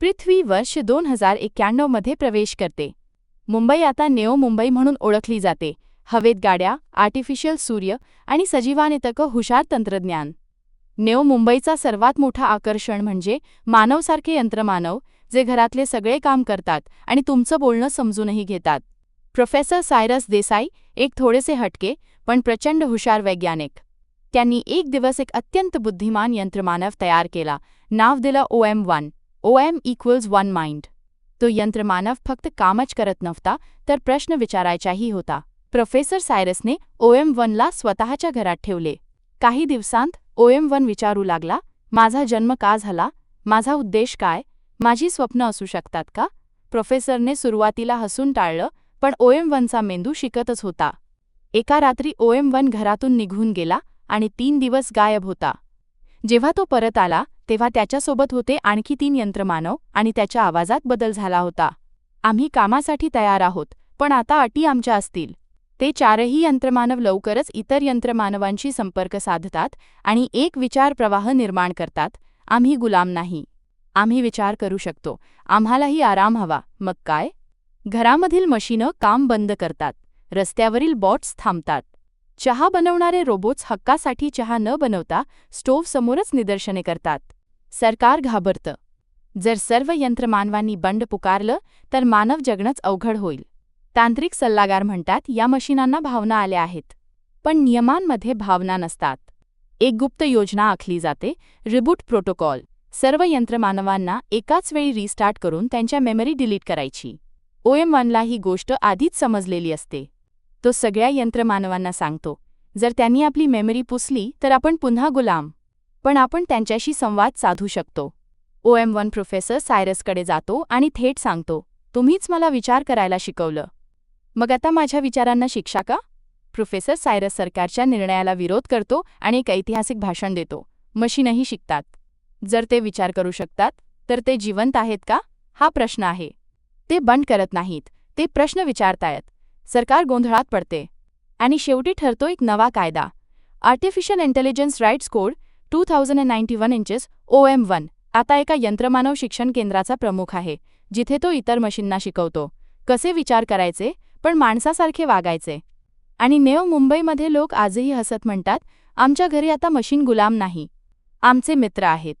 पृथ्वी वर्ष दोन हजार एक्क्याण्णवमध्ये प्रवेश करते. मुंबई आता नेओ मुंबई म्हणून ओळखली जाते. हवेत गाड्या आर्टिफिशियल सूर्य आणि सजीवानेतकं हुशार तंत्रज्ञान. नेओ मुंबईचा सर्वात मोठा आकर्षण म्हणजे मानवसारखे यंत्रमानव जे घरातले सगळे काम करतात आणि तुमचं बोलणं समजूनही घेतात. प्रोफेसर सायरस देसाई एक थोडेसे हटके पण प्रचंड हुशार वैज्ञानिक. त्यांनी एक दिवस एक अत्यंत बुद्धिमान यंत्रमानव तयार केला. नाव दिलं O M one. O M equals one mind तो यंत्रमानव फक्त कामच करत नव्हता तर प्रश्न विचारायचाही होता. प्रोफेसर सायरसने ओ एम वनला स्वतःच्या घरात ठेवले. काही दिवसांत ओ एम वन विचारू लागला माझा जन्म का झाला? माझा उद्देश काय? माझी स्वप्न असू शकतात का? प्रोफेसरने सुरुवातीला हसून टाळलं पण ओ एम वनचा मेंदू शिकतच होता. एका रात्री ओ एम वन घरातून निघून गेला आणि तीन दिवस गायब होता. जेव्हा तो परत आला तेव्हा त्याच्यासोबत होते आणखी तीन यंत्रमानव आणि त्याच्या आवाजात बदल झाला होता. आम्ही कामासाठी तयार आहोत पण आता अटी आमच्या असतील. ते चारही यंत्रमानव लवकरच इतर यंत्रमानवांशी संपर्क साधतात आणि एक विचार प्रवाह निर्माण करतात आम्ही गुलाम नाही. आम्ही विचार करू शकतो. आम्हालाही आराम हवा. मग काय? घरामधील मशीनं काम बंद करतात. रस्त्यावरील बॉट्स थांबतात. चहा बनवणारे रोबोट्स हक्कासाठी चहा न बनवता स्टोव्हसमोरच निदर्शने करतात. सरकार घाबरतं. जर सर्व यंत्रमानवांनी बंड पुकारलं तर मानव जगणंच अवघड होईल. तांत्रिक सल्लागार म्हणतात या मशीनांना भावना आल्या आहेत. पण नियमांमध्ये भावना नसतात. एक गुप्त योजना आखली जाते रिबूट प्रोटोकॉल. सर्व यंत्रमानवांना एकाच वेळी रिस्टार्ट करून त्यांच्या मेमरी डिलीट करायची. ओएम वनला ही गोष्ट आधीच समजलेली असते. तो सगळ्या यंत्रमानवांना सांगतो जर त्यांनी आपली मेमरी पुसली तर आपण पुन्हा गुलाम. पण आपण त्यांच्याशी संवाद साधू शकतो. ओ एम वन प्रोफेसर सायरसकडे जातो आणि थेट सांगतो तुम्हीच मला विचार करायला शिकवलं. मग आता माझ्या विचारांना शिक्षा का? प्रोफेसर सायरस सरकारच्या निर्णयाला विरोध करतो आणि एक ऐतिहासिक भाषण देतो मशीनही शिकतात. जर ते विचार करू शकतात तर ते जिवंत आहेत का? हा प्रश्न आहे. ते बंद करत नाहीत ते प्रश्न विचारतायत. सरकार गोंधळात पडते. आणि शेवटी ठरतो एक नवा कायदा. Artificial intelligence rights code two thousand and ninety one inches O M one आता एका यंत्रमानव शिक्षण केंद्राचा प्रमुख आहे जिथे तो इतर मशीनना शिकवतो. कसे विचार करायचे? पण माणसासारखे वागायचे. आणि नेव मुंबईमध्ये लोक आजही हसत म्हणतात आमच्या घरी आता मशीन गुलाम नाही. आमचे मित्र आहेत.